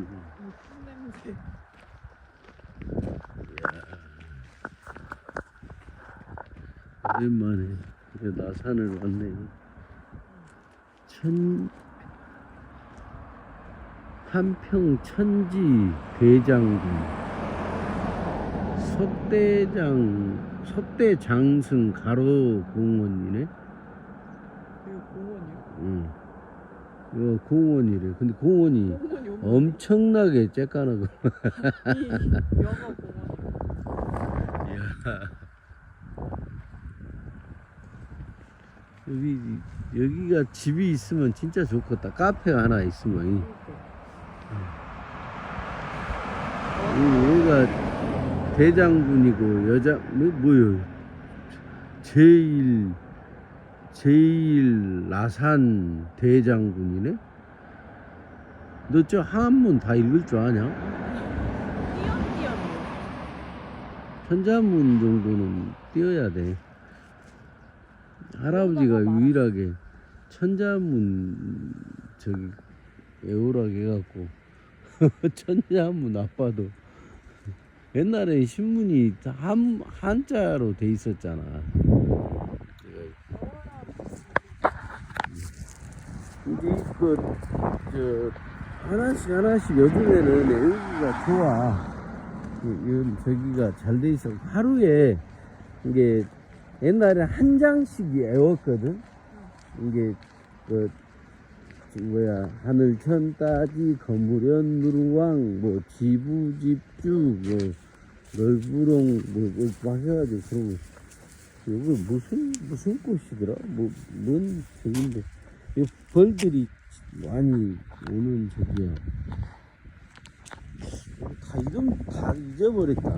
어, 냄새. 오랜만에 이제 나산을 왔네요. 천 한평 천지 대장군 솥대장 솥대장승 가로 공원이네. 여기 공원이요? 응. 이거 공원이래. 근데 공원이 엄청나게 쬐까나고. 여기 여기가 집이 있으면 진짜 좋겠다. 카페가 하나 있으면. 이- 여기가 대장군이고 여자 뭐 뭐요? 제일 제일 나산 대장군이네. 너 저 한문 다 읽을 줄 아냐? 천자문 정도는 띄어야 돼. 할아버지가 유일하게 천자문 저기 애호라고 해갖고 천자문 아빠도 옛날에 신문이 한 한자로 돼 있었잖아. 이제 그저 하나씩 하나씩 요즘에는 여기가 좋아. 이 저기가 잘 돼 있어. 하루에 이게 옛날에 한 장씩 외웠거든. 이게 그저 뭐야 하늘천 따지 거무련 누르왕 뭐 지부집주 뭐 널부롱 뭐뭐 해가지고 그러고 여기 무슨 무슨 꽃이더라? 뭐뭔 저긴데 이 벌들이 많이 오는 저기야. 다 이름 다 잊어버렸다.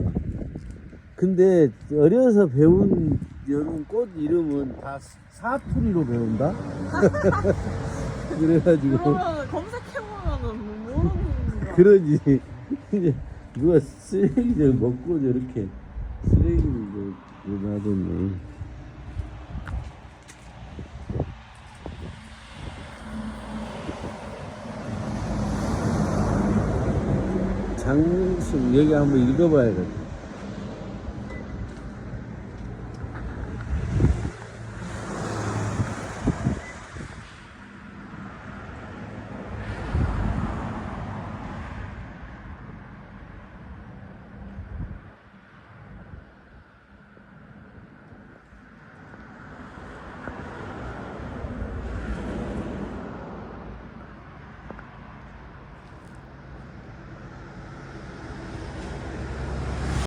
근데 어려서 배운 여름 꽃 이름은 다 사투리로 배운다. 그래가지고 그러면 검색해보면은 모르는 거. 그러지. 이제 누가 쓰레기를 먹고 저렇게 쓰레기를 이제 놔뒀네. 장승 여기 한번 읽어봐야겠다.